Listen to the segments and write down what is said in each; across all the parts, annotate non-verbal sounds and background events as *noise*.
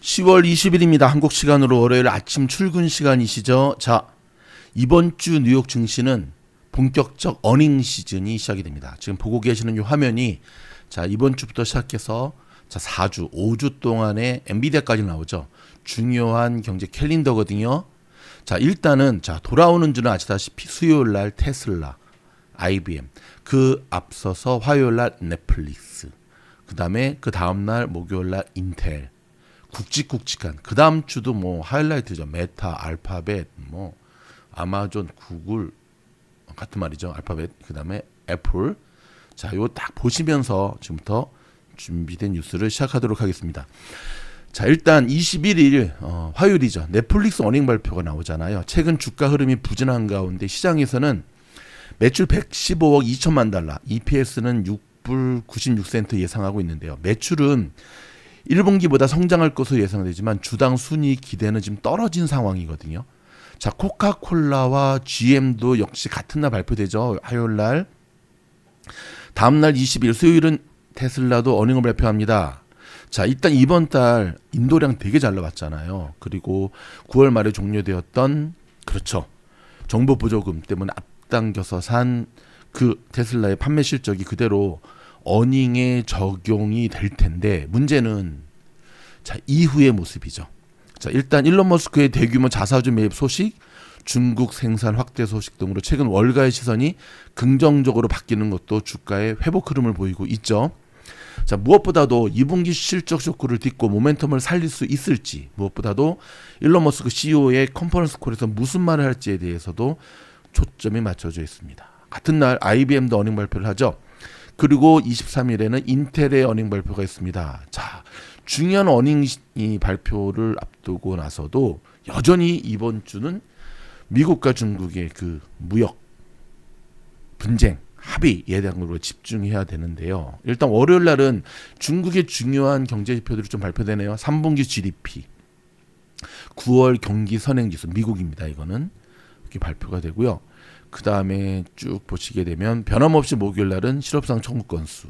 10월 20일입니다. 한국 시간으로 월요일 아침 출근 시간이시죠. 자, 이번 주 뉴욕 증시는 본격적 어닝 시즌이 시작이 됩니다. 지금 보고 계시는 이 화면이 자, 이번 주부터 시작해서 자, 4주, 5주 동안의 엔비디아까지 나오죠. 중요한 경제 캘린더거든요. 자, 일단은 자, 돌아오는 주는 아시다시피 수요일 날 테슬라, IBM, 그 앞서서 화요일 날 넷플릭스, 그 다음에 그 다음 날 목요일 날 인텔, 굵직굵직한 그 다음 주도 뭐 하이라이트죠. 메타, 알파벳, 뭐 아마존, 구글 같은 말이죠. 알파벳 그 다음에 애플. 자, 요 딱 보시면서 지금부터 준비된 뉴스를 시작하도록 하겠습니다. 자, 일단 21일 어, 화요일이죠. 넷플릭스 어닝 발표가 나오잖아요. 최근 주가 흐름이 부진한 가운데 시장에서는 매출 115억 2천만 달러, EPS는 6불 96센트 예상하고 있는데요. 매출은 1분기보다 성장할 것으로 예상되지만 주당 순이익 기대는 지금 떨어진 상황이거든요. 자, 코카콜라와 GM도 역시 같은 날 발표되죠. 화요일 날. 다음 날 20일 수요일은 테슬라도 어닝을 발표합니다. 자, 일단 이번 달 인도량 되게 잘 나왔잖아요. 그리고 9월 말에 종료되었던 그렇죠. 정부 보조금 때문에 앞당겨서 산 그 테슬라의 판매 실적이 그대로 어닝에 적용이 될 텐데 문제는 자 이후의 모습이죠. 자 일단 일론 머스크의 대규모 자사주 매입 소식, 중국 생산 확대 소식 등으로 최근 월가의 시선이 긍정적으로 바뀌는 것도 주가의 회복 흐름을 보이고 있죠. 자 무엇보다도 2분기 실적 쇼크를 딛고 모멘텀을 살릴 수 있을지 무엇보다도 일론 머스크 CEO의 컨퍼런스 콜에서 무슨 말을 할지에 대해서도 초점이 맞춰져 있습니다. 같은 날 IBM도 어닝 발표를 하죠. 그리고 23일에는 인텔의 어닝 발표가 있습니다. 자, 중요한 어닝 이 발표를 앞두고 나서도 여전히 이번 주는 미국과 중국의 그 무역 분쟁 합의에 대한 집중해야 되는데요. 일단 월요일 날은 중국의 중요한 경제 지표들이 좀 발표되네요. 3분기 GDP, 9월 경기 선행 지수 미국입니다. 이거는 이렇게 발표가 되고요. 그 다음에 쭉 보시게 되면 변함없이 목요일 날은 실업상 청구 건수.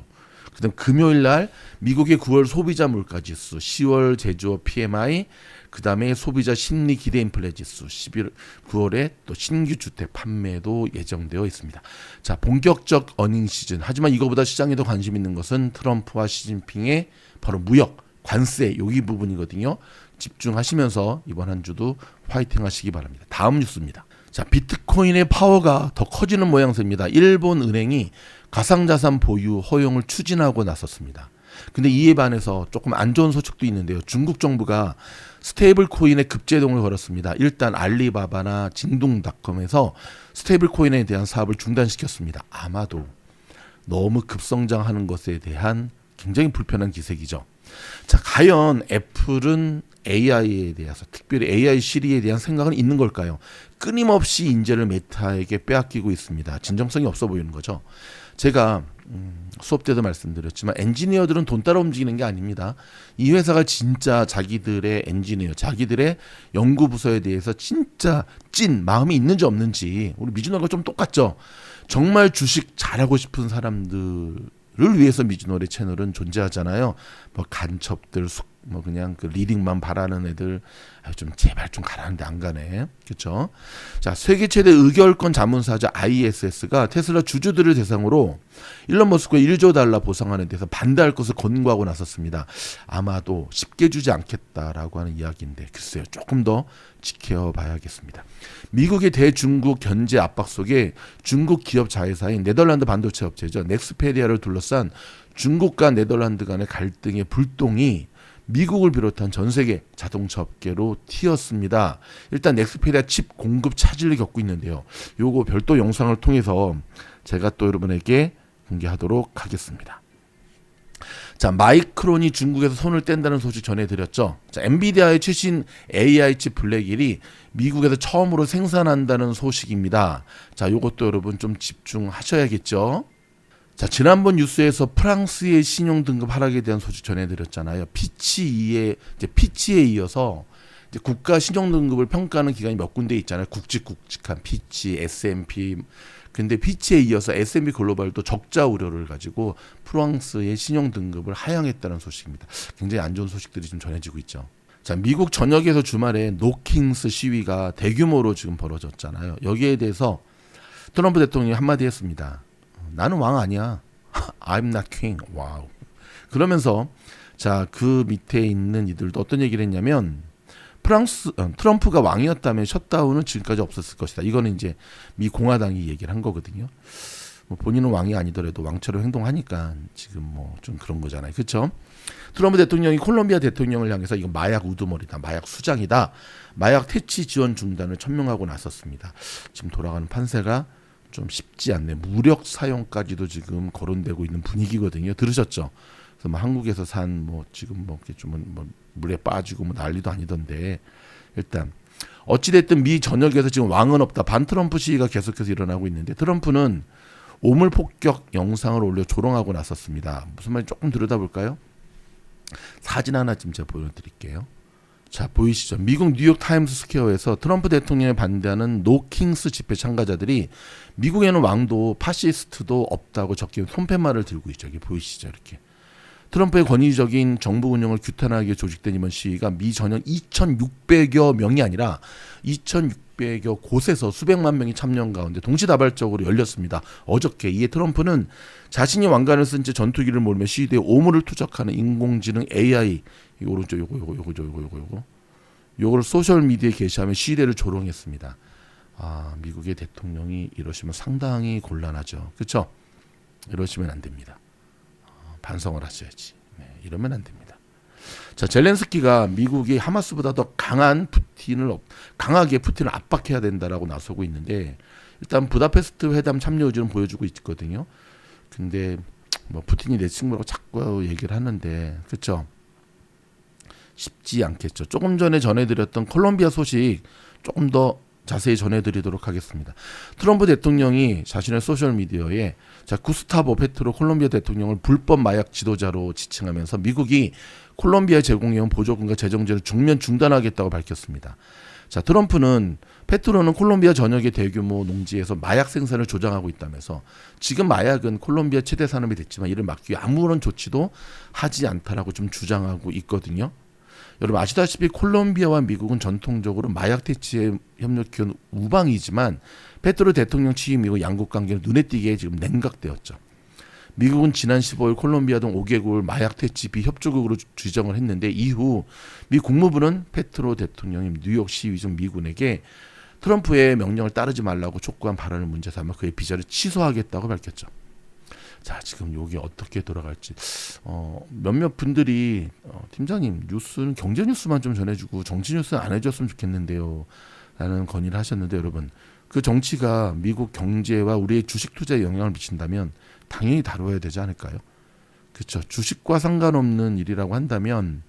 그다음 금요일 날 미국의 9월 소비자 물가 지수, 10월 제조업 PMI, 그다음에 소비자 심리 기대 인플레 지수, 11월 9월에 또 신규 주택 판매도 예정되어 있습니다. 자, 본격적 어닝 시즌. 하지만 이거보다 시장에 더 관심 있는 것은 트럼프와 시진핑의 바로 무역 관세 여기 부분이거든요. 집중하시면서 이번 한 주도 화이팅 하시기 바랍니다. 다음 뉴스입니다. 자, 비트코인의 파워가 더 커지는 모양새입니다. 일본 은행이 가상자산 보유 허용을 추진하고 나섰습니다. 근데 이에 반해서 조금 안 좋은 소식도 있는데요. 중국 정부가 스테이블 코인의 급제동을 걸었습니다. 일단 알리바바나 징동닷컴에서 스테이블 코인에 대한 사업을 중단시켰습니다. 아마도 너무 급성장하는 것에 대한 굉장히 불편한 기색이죠. 자, 과연 애플은 AI에 대해서 특별히 AI 시리에 대한 생각은 있는 걸까요? 끊임없이 인재를 메타에게 빼앗기고 있습니다. 진정성이 없어 보이는 거죠. 제가 음, 수업 때도 말씀드렸지만 엔지니어들은 돈 따라 움직이는 게 아닙니다. 이 회사가 진짜 자기들의 엔지니어, 자기들의 연구 부서에 대해서 진짜 찐 마음이 있는지 없는지 우리 미주노가 좀 똑같죠. 정말 주식 잘하고 싶은 사람들 를 위해서 미즈노리 채널은 존재하잖아요. 뭐 간첩들, 뭐 그냥 그 리딩만 바라는 애들 아, 좀 제발 좀 가라는데 안 가네. 그렇죠? 자, 세계 최대 의결권 자문사자 ISS가 테슬라 주주들을 대상으로 일론 머스크의 1조 달러 보상안에 대해서 반대할 것을 권고하고 나섰습니다. 아마도 쉽게 주지 않겠다라고 하는 이야기인데 글쎄요. 조금 더 지켜봐야겠습니다. 미국의 대중국 견제 압박 속에 중국 기업 자회사인 네덜란드 반도체 업체죠. 넥스페리아를 둘러싼 중국과 네덜란드 간의 갈등의 불똥이 미국을 비롯한 전 세계 자동차 업계로 튀었습니다. 일단 넥스페리아 칩 공급 차질을 겪고 있는데요. 요거 별도 영상을 통해서 제가 또 여러분에게 공개하도록 하겠습니다. 자, 마이크론이 중국에서 손을 뗀다는 소식 전해드렸죠. 자, 엔비디아의 최신 AI 칩 블랙일이 미국에서 처음으로 생산한다는 소식입니다. 자, 요것도 여러분 좀 집중하셔야겠죠. 자, 지난번 뉴스에서 프랑스의 신용 등급 하락에 대한 소식 전해드렸잖아요. 피치에 이제 피치에 이어서 이제 국가 신용 등급을 평가하는 기관이 몇 군데 있잖아요. 굵직굵직한 피치, S&P. 근데 피치에 이어서 S&P 글로벌도 적자 우려를 가지고 프랑스의 신용 등급을 하향했다는 소식입니다. 굉장히 안 좋은 소식들이 좀 전해지고 있죠. 자, 미국 전역에서 주말에 노킹스 시위가 대규모로 지금 벌어졌잖아요. 여기에 대해서 트럼프 대통령이 한마디 했습니다. 나는 왕 아니야. *laughs* I'm not king. 와우. 그러면서 자, 그 밑에 있는 이들도 어떤 얘기를 했냐면 프랑스 어, 트럼프가 왕이었다면 셧다운은 지금까지 없었을 것이다. 이거는 이제 미 공화당이 얘기를 한 거거든요. 뭐 본인은 왕이 아니더라도 왕처럼 행동하니까 지금 뭐 좀 그런 거잖아요. 그렇죠? 트럼프 대통령이 콜롬비아 대통령을 향해서 이거 마약 우두머리다, 마약 수장이다, 마약 퇴치 지원 중단을 천명하고 나섰습니다. 지금 돌아가는 판세가 좀 쉽지 않네. 무력 사용까지도 지금 거론되고 있는 분위기거든요. 들으셨죠? 그래서 뭐 한국에서 산 뭐 지금 뭐 이렇게 좀뭐 물에 빠지고 뭐 난리도 아니던데 일단 어찌 됐든 미 전역에서 지금 왕은 없다. 반 트럼프 시위가 계속해서 일어나고 있는데 트럼프는 오물 폭격 영상을 올려 조롱하고 나섰습니다. 무슨 말인지 조금 들여다볼까요? 사진 하나 지금 제가 보여드릴게요. 자 보이시죠? 미국 뉴욕 타임스 스퀘어에서 트럼프 대통령에 반대하는 노킹스 집회 참가자들이 미국에는 왕도 파시스트도 없다고 적힌 손팻말을 들고 있죠. 여기 보이시죠? 이렇게 트럼프의 권위적인 정부 운영을 규탄하기 위해 조직된 이번 시위가 미 전역 2,600여 명이 아니라 2,600여 곳에서 수백만 명이 참여한 가운데 동시다발적으로 열렸습니다. 어저께 이에 트럼프는 자신이 왕관을 쓴 채 전투기를 몰며 시위대에 오물을 투적하는 인공지능 AI 이 오른쪽 요거 요거 요거 요거 요거 요거 요거를 소셜 미디어에 게시하며 시위대를 조롱했습니다. 아 미국의 대통령이 이러시면 상당히 곤란하죠. 그렇죠? 이러시면 안 됩니다. 반성을 하셔야지. 네, 이러면 안 됩니다. 자, 젤렌스키가 미국이 하마스보다 더 강한 푸틴을 강하게 푸틴을 압박해야 된다라고 나서고 있는데 일단 부다페스트 회담 참여 의지는 보여주고 있거든요. 근데 뭐 푸틴이 내 친구라고 자꾸 얘기를 하는데 그렇죠? 쉽지 않겠죠. 조금 전에 전해드렸던 콜롬비아 소식 조금 더 자세히 전해드리도록 하겠습니다. 트럼프 대통령이 자신의 소셜 미디어에 자 구스타보 페트로 콜롬비아 대통령을 불법 마약 지도자로 지칭하면서 미국이 콜롬비아 제공해온 보조금과 재정제를 중면 중단하겠다고 밝혔습니다. 자 트럼프는 페트로는 콜롬비아 전역의 대규모 농지에서 마약 생산을 조장하고 있다면서 지금 마약은 콜롬비아 최대 산업이 됐지만 이를 막기 위해 아무런 조치도 하지 않다라고 좀 주장하고 있거든요. 여러분 아시다시피 콜롬비아와 미국은 전통적으로 마약 퇴치에 협력해온 우방이지만 페트로 대통령 취임 이후 양국 관계는 눈에 띄게 지금 냉각되었죠. 미국은 지난 15일 콜롬비아 등 5개국을 마약 퇴치 비협조국으로 지정을 했는데 이후 미 국무부는 페트로 대통령이 뉴욕 시위 중 미군에게 트럼프의 명령을 따르지 말라고 촉구한 발언을 문제 삼아 그의 비자를 취소하겠다고 밝혔죠. 자, 지금 여기 어떻게 돌아갈지. 어, 몇몇 분들이 어, 팀장님 뉴스는 경제 뉴스만 좀 전해주고 정치 뉴스는 안 해줬으면 좋겠는데요. 라는 건의를 하셨는데 여러분 그 정치가 미국 경제와 우리의 주식 투자에 영향을 미친다면 당연히 다뤄야 되지 않을까요? 그렇죠. 주식과 상관없는 일이라고 한다면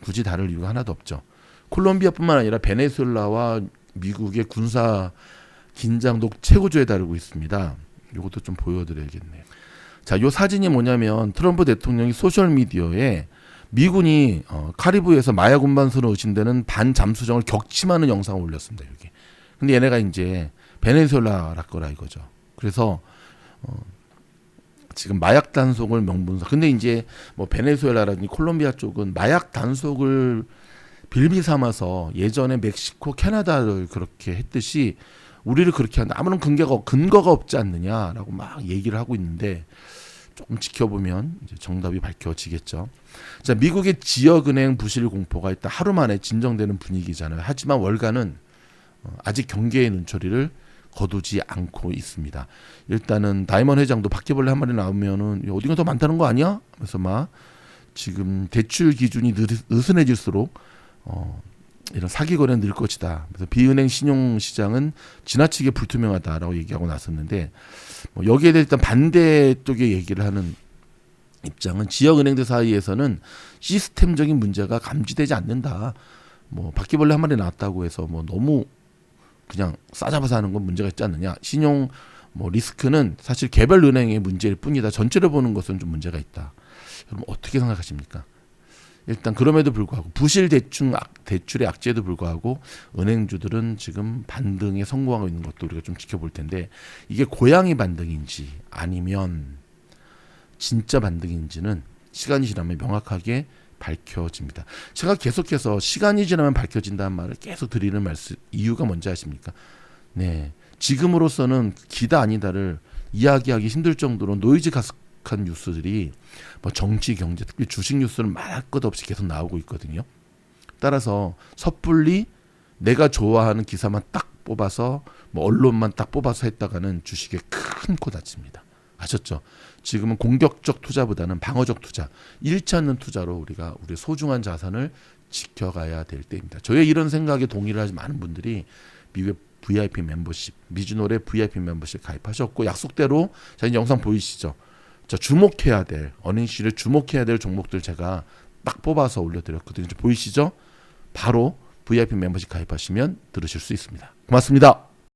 굳이 다룰 이유가 하나도 없죠. 콜롬비아뿐만 아니라 베네수엘라와 미국의 군사 긴장도 최고조에 다루고 있습니다. 이것도 좀 보여드려야겠네요. 자, 요 사진이 뭐냐면 트럼프 대통령이 소셜 미디어에 미군이 어, 카리브에서 마약 운반선으로 의심되는 반 잠수정을 격침하는 영상을 올렸습니다. 여기. 근데 얘네가 이제 베네수엘라 거라 이거죠. 그래서 어, 지금 마약 단속을 명분사. 근데 이제 뭐 베네수엘라라든지 콜롬비아 쪽은 마약 단속을 빌비 삼아서 예전에 멕시코, 캐나다를 그렇게 했듯이 우리를 그렇게 한다. 아무런 근거가 근거가 없지 않느냐라고 막 얘기를 하고 있는데 조금 지켜보면 정답이 밝혀지겠죠. 자, 미국의 지역은행 부실 공포가 일단 하루 만에 진정되는 분위기잖아요. 하지만 월가는 어, 아직 경계의 눈초리를 거두지 않고 있습니다. 일단은 다이먼 회장도 바퀴벌레 한 마리 나오면은 어디가 더 많다는 거 아니야? 그래서 막 지금 대출 기준이 느슨해질수록 어, 이런 사기 거래는 늘 것이다. 그래서 비은행 신용 시장은 지나치게 불투명하다라고 얘기하고 나섰는데 뭐 여기에 대해 일단 반대 쪽에 얘기를 하는 입장은 지역 은행들 사이에서는 시스템적인 문제가 감지되지 않는다. 뭐 바퀴벌레 한 마리 나왔다고 해서 뭐 너무 그냥 싸잡아서 하는 건 문제가 있지 않느냐. 신용 뭐 리스크는 사실 개별 은행의 문제일 뿐이다. 전체를 보는 것은 좀 문제가 있다. 여러분 어떻게 생각하십니까? 일단 그럼에도 불구하고 부실 대충 대출의 악재에도 불구하고 은행주들은 지금 반등에 성공하고 있는 것도 우리가 좀 지켜볼 텐데 이게 고양이 반등인지 아니면 진짜 반등인지는 시간이 지나면 명확하게 밝혀집니다. 제가 계속해서 시간이 지나면 밝혀진다는 말을 계속 드리는 말씀 이유가 뭔지 아십니까? 네. 지금으로서는 기다 아니다를 이야기하기 힘들 정도로 노이즈 가 득한 뉴스들이 뭐 정치, 경제, 특히 주식 뉴스는 말할 것 없이 계속 나오고 있거든요. 따라서 섣불리 내가 좋아하는 기사만 딱 뽑아서 뭐 언론만 딱 뽑아서 했다가는 주식에 큰 코 다칩니다. 아셨죠? 지금은 공격적 투자보다는 방어적 투자, 잃지 않는 투자로 우리가 우리 소중한 자산을 지켜가야 될 때입니다. 저의 이런 생각에 동의를 하지 많은 분들이 미국의 VIP 멤버십, 미주노래 VIP 멤버십 가입하셨고 약속대로 자 이제 영상 보이시죠? 자 주목해야 될 어닝시를 주목해야 될 종목들 제가 딱 뽑아서 올려드렸거든요. 보이시죠? 바로 VIP 멤버십 가입하시면 들으실 수 있습니다. 고맙습니다.